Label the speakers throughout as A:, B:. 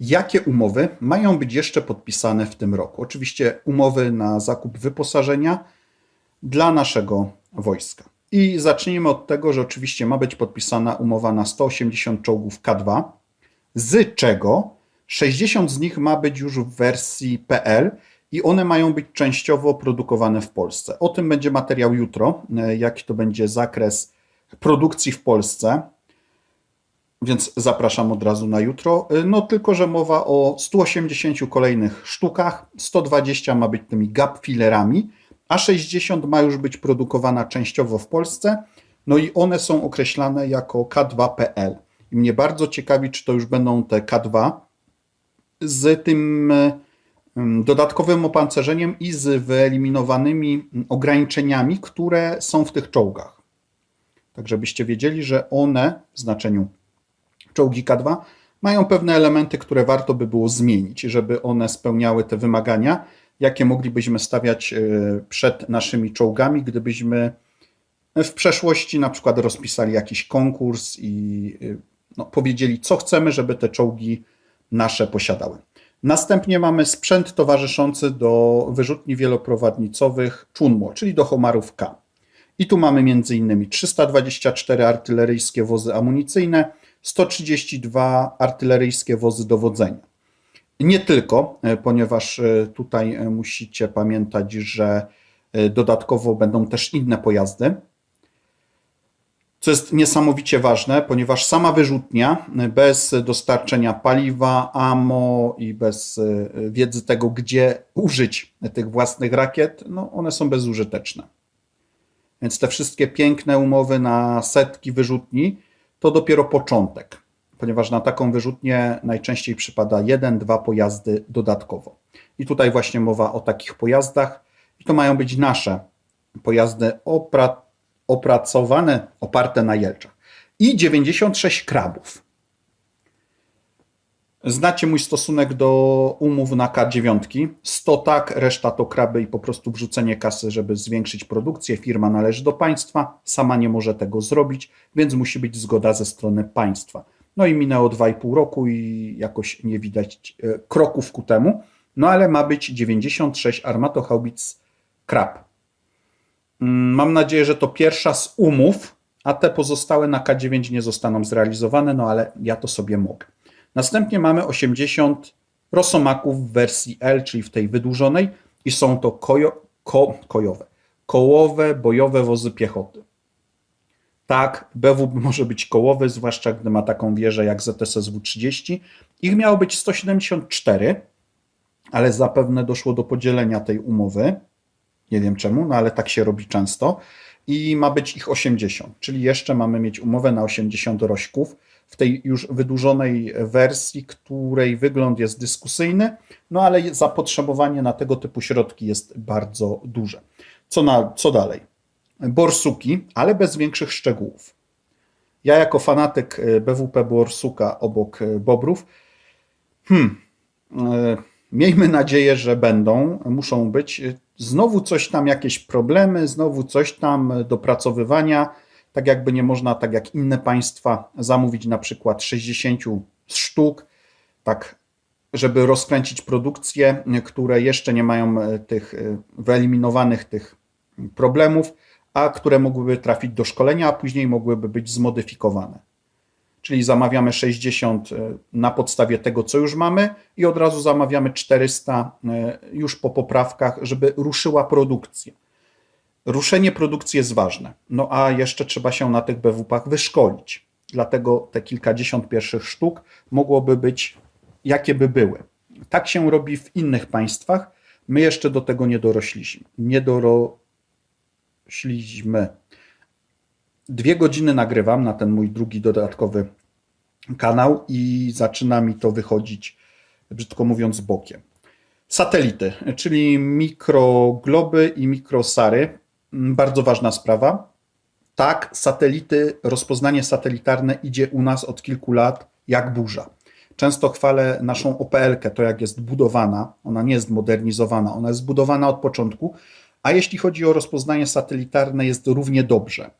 A: Jakie umowy mają być jeszcze podpisane w tym roku? Oczywiście umowy na zakup wyposażenia dla naszego wojska. I zacznijmy od tego, że oczywiście ma być podpisana umowa na 180 czołgów K2, z czego 60 z nich ma być już w wersji PL i one mają być częściowo produkowane w Polsce. O tym będzie materiał jutro, e, jaki to będzie zakres produkcji w Polsce. Więc zapraszam od razu na jutro. E, No tylko, że mowa o 180 kolejnych sztukach, 120 ma być tymi gap fillerami, a 60 ma już być produkowana częściowo w Polsce. No i one są określane jako K2PL. I mnie bardzo ciekawi, czy to już będą te K2 z tym dodatkowym opancerzeniem i z wyeliminowanymi ograniczeniami, które są w tych czołgach. Tak, żebyście wiedzieli, że one w znaczeniu czołgi K2 mają pewne elementy, które warto by było zmienić, żeby one spełniały te wymagania, jakie moglibyśmy stawiać e, przed naszymi czołgami, gdybyśmy w przeszłości na przykład rozpisali jakiś konkurs i e, no, powiedzieli, co chcemy, żeby te czołgi nasze posiadały. Następnie mamy sprzęt towarzyszący do wyrzutni wieloprowadnicowych Chunmo, czyli do Homarów K. I tu mamy m.in. 324 artyleryjskie wozy amunicyjne, 132 artyleryjskie wozy dowodzenia. Nie tylko, e, ponieważ e, tutaj e, musicie pamiętać, że dodatkowo będą też inne pojazdy, co jest niesamowicie ważne, ponieważ sama wyrzutnia bez dostarczenia paliwa, ammo i bez wiedzy tego, gdzie użyć tych własnych rakiet, no one są bezużyteczne. Więc te wszystkie piękne umowy na setki wyrzutni to dopiero początek, ponieważ na taką wyrzutnię najczęściej przypada jeden, dwa pojazdy dodatkowo. I tutaj właśnie mowa o takich pojazdach. I to mają być nasze pojazdy opra opracowane, oparte na jelczach. I 96 krabów. Znacie mój stosunek do umów na K9. 100 tak, reszta to kraby i po prostu wrzucenie kasy, żeby zwiększyć produkcję. Firma należy do państwa, sama nie może tego zrobić, więc musi być zgoda ze strony państwa. No i minęło 2,5 roku i jakoś nie widać e, kroków ku temu. No ale ma być 96 armatochaubic krab. Mm, Mam nadzieję, że to pierwsza z umów, a te pozostałe na K9 nie zostaną zrealizowane, no ale ja to sobie mogę. Następnie mamy 80 rosomaków w wersji L, czyli w tej wydłużonej, i są to kojo, ko, kojowe, kołowe bojowe wozy piechoty. Tak, BW może być kołowy, zwłaszcza gdy ma taką wieżę jak ZSSW-30. Ich miało być 174, ale zapewne doszło do podzielenia tej umowy. Nie wiem czemu, no ale tak się robi często. I ma być ich 80, czyli jeszcze mamy mieć umowę na 80 rośków w tej już wydłużonej wersji, której wygląd jest dyskusyjny, no ale zapotrzebowanie na tego typu środki jest bardzo duże. Co, na, co dalej? Borsuki, ale bez większych szczegółów. Ja jako fanatyk e, BWP Borsuka obok e, Bobrów, hmm, e, miejmy nadzieję, że będą, muszą być. Znowu coś tam, jakieś problemy, znowu coś tam dopracowywania. Tak jakby nie można, tak jak inne państwa, zamówić na przykład 60 sztuk, tak żeby rozkręcić produkcję, które jeszcze nie mają e, tych e, wyeliminowanych tych problemów, a które mogłyby trafić do szkolenia, a później mogłyby być zmodyfikowane. Czyli zamawiamy 60 e, na podstawie tego, co już mamy, i od razu zamawiamy 400 e, już po poprawkach, żeby ruszyła produkcja. Ruszenie produkcji jest ważne, no a jeszcze trzeba się na tych BWP-ach wyszkolić. Dlatego te kilkadziesiąt pierwszych sztuk mogłoby być, jakie by były. Tak się robi w innych państwach. My jeszcze do tego nie dorośliśmy. Nie dorośliśmy dwie godziny nagrywam na ten mój drugi dodatkowy kanał i zaczyna mi to wychodzić, brzydko mówiąc, bokiem. Satelity, czyli mikrogloby i mikrosary. Mm, Bardzo ważna sprawa. Tak, satelity, rozpoznanie satelitarne idzie u nas od kilku lat jak burza. Często chwalę naszą OPL-kę, to jak jest budowana. Ona nie jest modernizowana, ona jest zbudowana od początku. A jeśli chodzi o rozpoznanie satelitarne, jest równie dobrze.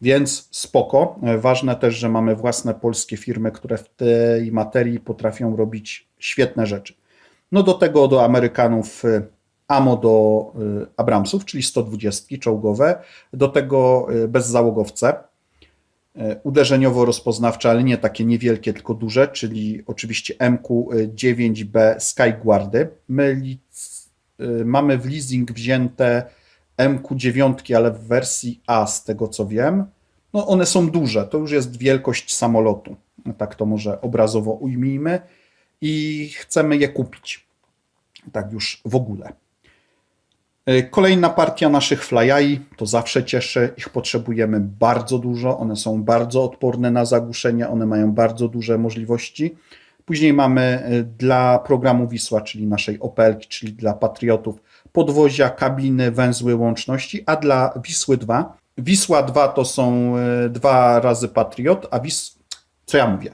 A: Więc spoko. E, Ważne też, że mamy własne polskie firmy, które w tej materii potrafią robić świetne rzeczy. No do tego do Amerykanów y, AMO do y, Abramsów, czyli 120 czołgowe, do tego y, bezzałogowce y, uderzeniowo-rozpoznawcze, ale nie takie niewielkie, tylko duże, czyli oczywiście MQ-9B Skyguardy. My mamy w leasing wzięte MQ-9, ale w wersji A, z tego co wiem. No one są duże, to już jest wielkość samolotu, tak to może obrazowo ujmijmy i chcemy je kupić. Tak już w ogóle. Y, Kolejna partia naszych flyai to zawsze cieszy. Ich potrzebujemy bardzo dużo. One są bardzo odporne na zagłuszenie, one mają bardzo duże możliwości. Później mamy y, dla programu Wisła, czyli naszej OPL, czyli dla patriotów, podwozia, kabiny, węzły łączności, a dla Wisły 2. Wisła 2 to są y, dwa razy Patriot, a Wis... co ja mówię?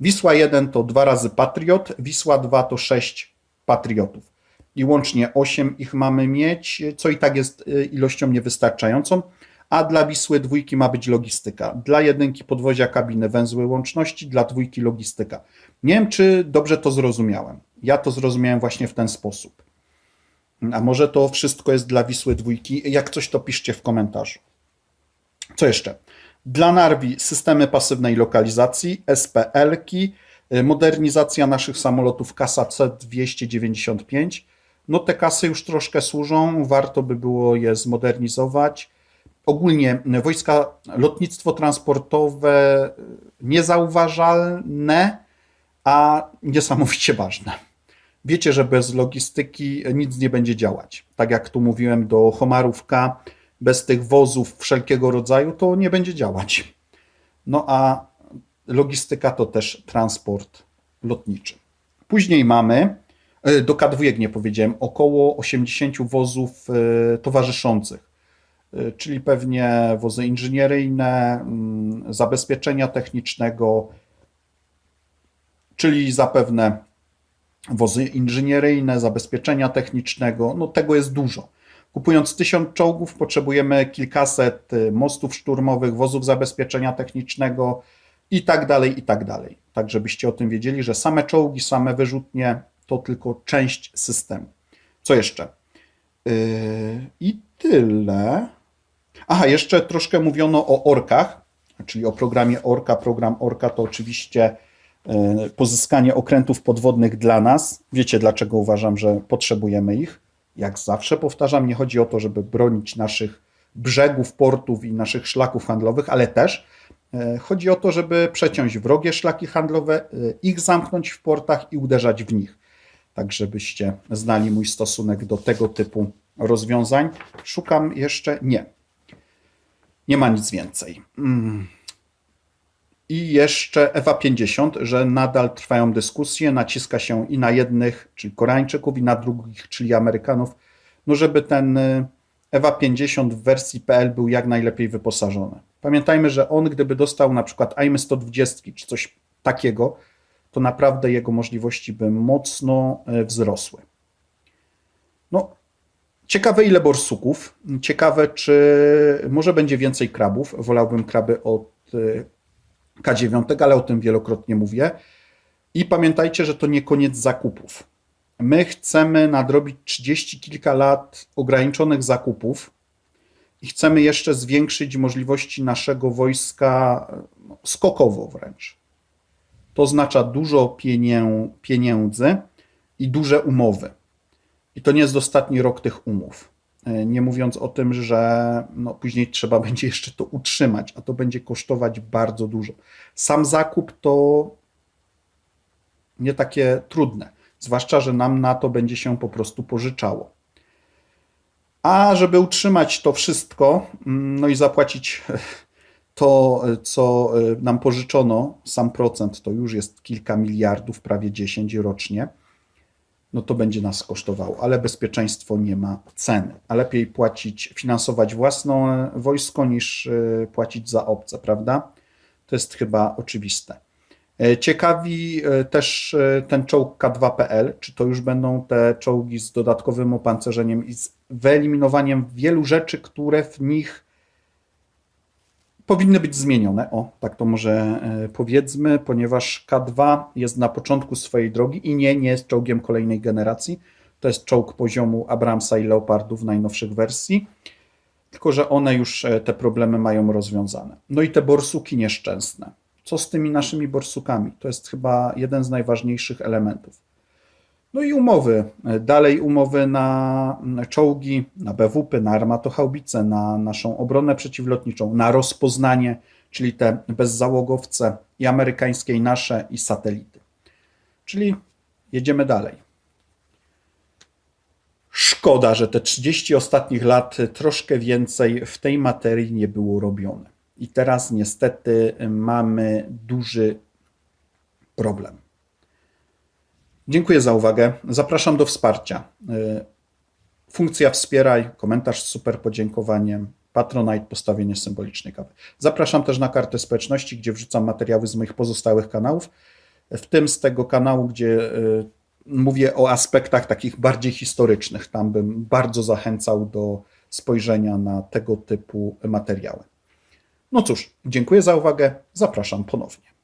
A: Wisła 1 to dwa razy Patriot, Wisła 2 to 6 Patriotów. I łącznie 8 ich mamy mieć, co i tak jest y, ilością niewystarczającą. A dla Wisły dwójki ma być logistyka. Dla jedynki podwozia kabiny węzły łączności, dla dwójki logistyka. Nie wiem, czy dobrze to zrozumiałem. Ja to zrozumiałem właśnie w ten sposób. A może to wszystko jest dla Wisły dwójki? Jak coś, to piszcie w komentarzu. Co jeszcze? Dla Narwi systemy pasywnej lokalizacji, SPL-ki, y, modernizacja naszych samolotów Kasa C-295. No te kasy już troszkę służą, warto by było je zmodernizować. Ogólnie wojska, lotnictwo transportowe niezauważalne, a niesamowicie ważne. Wiecie, że bez logistyki nic nie będzie działać. Tak jak tu mówiłem do Homarów K, bez tych wozów wszelkiego rodzaju to nie będzie działać. No a logistyka to też transport lotniczy. Później mamy, do K2 nie powiedziałem, około 80 wozów e, towarzyszących, E, czyli pewnie wozy inżynieryjne, mm, zabezpieczenia technicznego, czyli zapewne wozy inżynieryjne, zabezpieczenia technicznego, no tego jest dużo. Kupując tysiąc czołgów, potrzebujemy kilkaset mostów szturmowych, wozów zabezpieczenia technicznego i tak dalej, i tak dalej. Tak, żebyście o tym wiedzieli, że same czołgi, same wyrzutnie to tylko część systemu. Co jeszcze? Yy, I tyle. Aha, jeszcze troszkę mówiono o orkach, czyli o programie Orka. Program Orka to oczywiście yy, pozyskanie okrętów podwodnych dla nas. Wiecie, dlaczego uważam, że potrzebujemy ich? Jak zawsze powtarzam, nie chodzi o to, żeby bronić naszych brzegów, portów i naszych szlaków handlowych, ale też e, chodzi o to, żeby przeciąć wrogie szlaki handlowe, e, ich zamknąć w portach i uderzać w nich. Tak, żebyście znali mój stosunek do tego typu rozwiązań. Szukam jeszcze. Nie. Nie ma nic więcej. Mm. I jeszcze Ewa 50, że nadal trwają dyskusje, naciska się i na jednych, czyli Koreańczyków, i na drugich, czyli Amerykanów, no żeby ten y, Ewa 50 w wersji PL był jak najlepiej wyposażony. Pamiętajmy, że on, gdyby dostał na przykład AIM 120 czy coś takiego, to naprawdę jego możliwości by mocno y, wzrosły. No, ciekawe ile borsuków, ciekawe czy może będzie więcej krabów, wolałbym kraby od y, K9, ale o tym wielokrotnie mówię. I pamiętajcie, że to nie koniec zakupów. My chcemy nadrobić 30 kilka lat ograniczonych zakupów i chcemy jeszcze zwiększyć możliwości naszego wojska no, skokowo wręcz. To oznacza dużo pienię, pieniędzy i duże umowy. I to nie jest ostatni rok tych umów. E, Nie mówiąc o tym, że no, później trzeba będzie jeszcze to utrzymać, a to będzie kosztować bardzo dużo. Sam zakup to nie takie trudne, zwłaszcza, że nam na to będzie się po prostu pożyczało. A żeby utrzymać to wszystko, mm, no i zapłacić to, co e, nam pożyczono, sam procent to już jest kilka miliardów, prawie 10 rocznie no to będzie nas kosztowało, ale bezpieczeństwo nie ma ceny. A lepiej płacić, finansować własne wojsko niż płacić za obce, prawda? To jest chyba oczywiste. E, Ciekawi e, też e, ten czołg K2PL, czy to już będą te czołgi z dodatkowym opancerzeniem i z wyeliminowaniem wielu rzeczy, które w nich powinny być zmienione. O, tak to może e, powiedzmy, ponieważ K2 jest na początku swojej drogi i nie, nie jest czołgiem kolejnej generacji. To jest czołg poziomu Abramsa i Leopardów najnowszych wersji, tylko że one już e, te problemy mają rozwiązane. No i te borsuki nieszczęsne. Co z tymi naszymi borsukami? To jest chyba jeden z najważniejszych elementów. No i umowy. Dalej umowy na czołgi, na BWP, na armatochaubice, na naszą obronę przeciwlotniczą, na rozpoznanie, czyli te bezzałogowce i amerykańskie, i nasze, i satelity. Czyli jedziemy dalej. Szkoda, że te 30 ostatnich lat troszkę więcej w tej materii nie było robione. I teraz niestety mamy duży problem. Dziękuję za uwagę. Zapraszam do wsparcia. Y, Funkcja wspieraj, komentarz z super podziękowaniem, Patronite, postawienie symbolicznej kawy. Zapraszam też na kartę społeczności, gdzie wrzucam materiały z moich pozostałych kanałów, w tym z tego kanału, gdzie y, mówię o aspektach takich bardziej historycznych. Tam bym bardzo zachęcał do spojrzenia na tego typu materiały. No cóż, dziękuję za uwagę. Zapraszam ponownie.